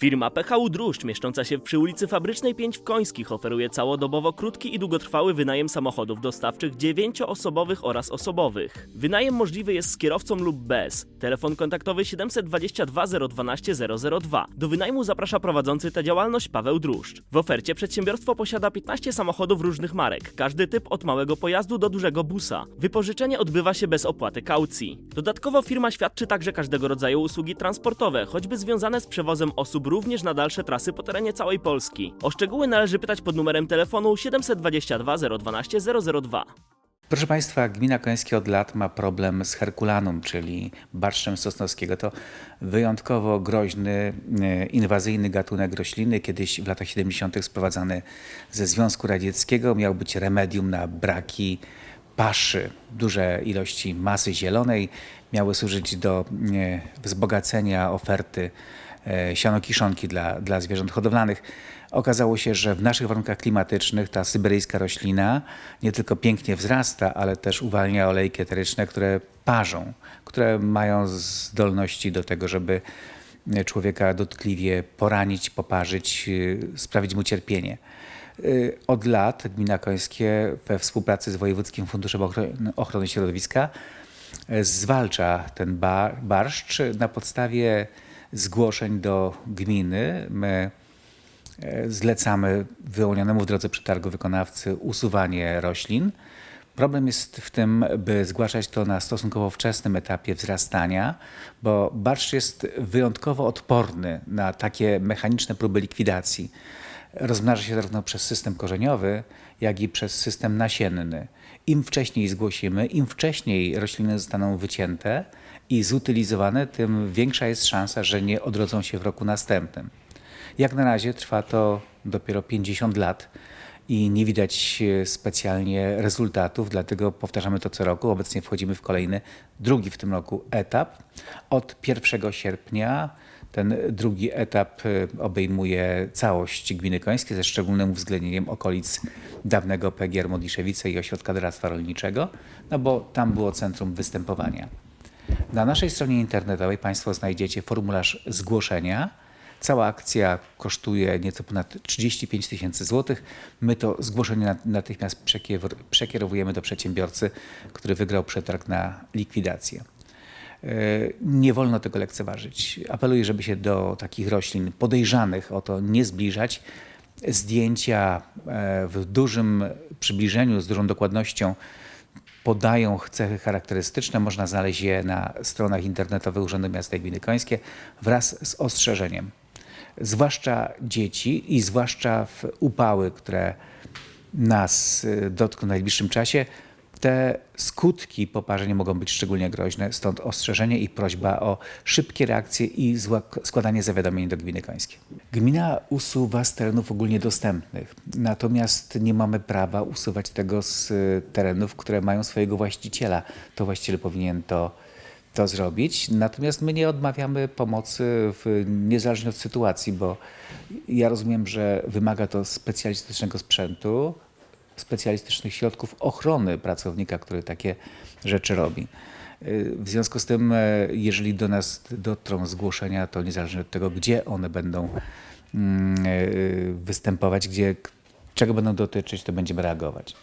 Firma PHU Druszcz, mieszcząca się przy ulicy Fabrycznej 5 w Końskich, oferuje całodobowo krótki i długotrwały wynajem samochodów dostawczych dziewięcioosobowych oraz osobowych. Wynajem możliwy jest z kierowcą lub bez. Telefon kontaktowy 722 012 002. Do wynajmu zaprasza prowadzący tę działalność Paweł Druszcz. W ofercie przedsiębiorstwo posiada 15 samochodów różnych marek, każdy typ od małego pojazdu do dużego busa. Wypożyczenie odbywa się bez opłaty kaucji. Dodatkowo firma świadczy także każdego rodzaju usługi transportowe, choćby związane z przewozem osób również na dalsze trasy po terenie całej Polski. O szczegóły należy pytać pod numerem telefonu 722 012 002. Proszę Państwa, gmina Końskie od lat ma problem z Herkulanum, czyli barszczem sosnowskiego. To wyjątkowo groźny, e, inwazyjny gatunek rośliny, kiedyś w latach 70. sprowadzany ze Związku Radzieckiego. Miał być remedium na braki paszy. Duże ilości masy zielonej miały służyć do e, wzbogacenia oferty e, sianokiszonki dla, dla zwierząt hodowlanych. Okazało się, że w naszych warunkach klimatycznych ta syberyjska roślina nie tylko pięknie wzrasta, ale też uwalnia olejki eteryczne, które parzą, które mają zdolności do tego, żeby człowieka dotkliwie poranić, poparzyć, yy, sprawić mu cierpienie. Od lat Gmina Końskie we współpracy z Wojewódzkim Funduszem Ochro- Ochrony Środowiska e, zwalcza ten ba- barszcz na podstawie zgłoszeń do gminy. My e, zlecamy wyłonionemu w drodze przetargu wykonawcy usuwanie roślin. Problem jest w tym, by zgłaszać to na stosunkowo wczesnym etapie wzrastania, bo barszcz jest wyjątkowo odporny na takie mechaniczne próby likwidacji. Rozmnaża się zarówno przez system korzeniowy, jak i przez system nasienny. Im wcześniej zgłosimy, im wcześniej rośliny zostaną wycięte i zutylizowane, tym większa jest szansa, że nie odrodzą się w roku następnym. Jak na razie trwa to dopiero 50 lat i nie widać e, specjalnie rezultatów, dlatego powtarzamy to co roku. Obecnie wchodzimy w kolejny, drugi w tym roku etap. Od 1 sierpnia ten drugi etap e, obejmuje całość gminy Końskie ze szczególnym uwzględnieniem okolic dawnego PGR Modliszewice i Ośrodka Doradztwa Rolniczego, no bo tam było centrum występowania. Na naszej stronie internetowej Państwo znajdziecie formularz zgłoszenia. Cała akcja kosztuje nieco ponad 35 tysięcy złotych. My to zgłoszenie nat- natychmiast przekierowujemy do przedsiębiorcy, który wygrał przetarg na likwidację. E, Nie wolno tego lekceważyć. Apeluję, żeby się do takich roślin podejrzanych o to nie zbliżać. Zdjęcia e, w dużym przybliżeniu, z dużą dokładnością podają cechy charakterystyczne. Można znaleźć je na stronach internetowych Urzędu Miasta i Gminy Końskie wraz z ostrzeżeniem. Zwłaszcza dzieci i zwłaszcza w upały, które nas y, dotkną w najbliższym czasie, te skutki poparzenia mogą być szczególnie groźne, stąd ostrzeżenie i prośba o szybkie reakcje i składanie zawiadomień do Gminy Końskiej. Gmina usuwa z terenów ogólnie dostępnych, natomiast nie mamy prawa usuwać tego z y, terenów, które mają swojego właściciela. To właściciel powinien to, to zrobić, natomiast my nie odmawiamy pomocy w, niezależnie od sytuacji, bo ja rozumiem, że wymaga to specjalistycznego sprzętu, specjalistycznych środków ochrony pracownika, który takie rzeczy robi. Y, W związku z tym, e, jeżeli do nas dotrą zgłoszenia, to niezależnie od tego, gdzie one będą mm, e, występować, gdzie, czego będą dotyczyć, to będziemy reagować.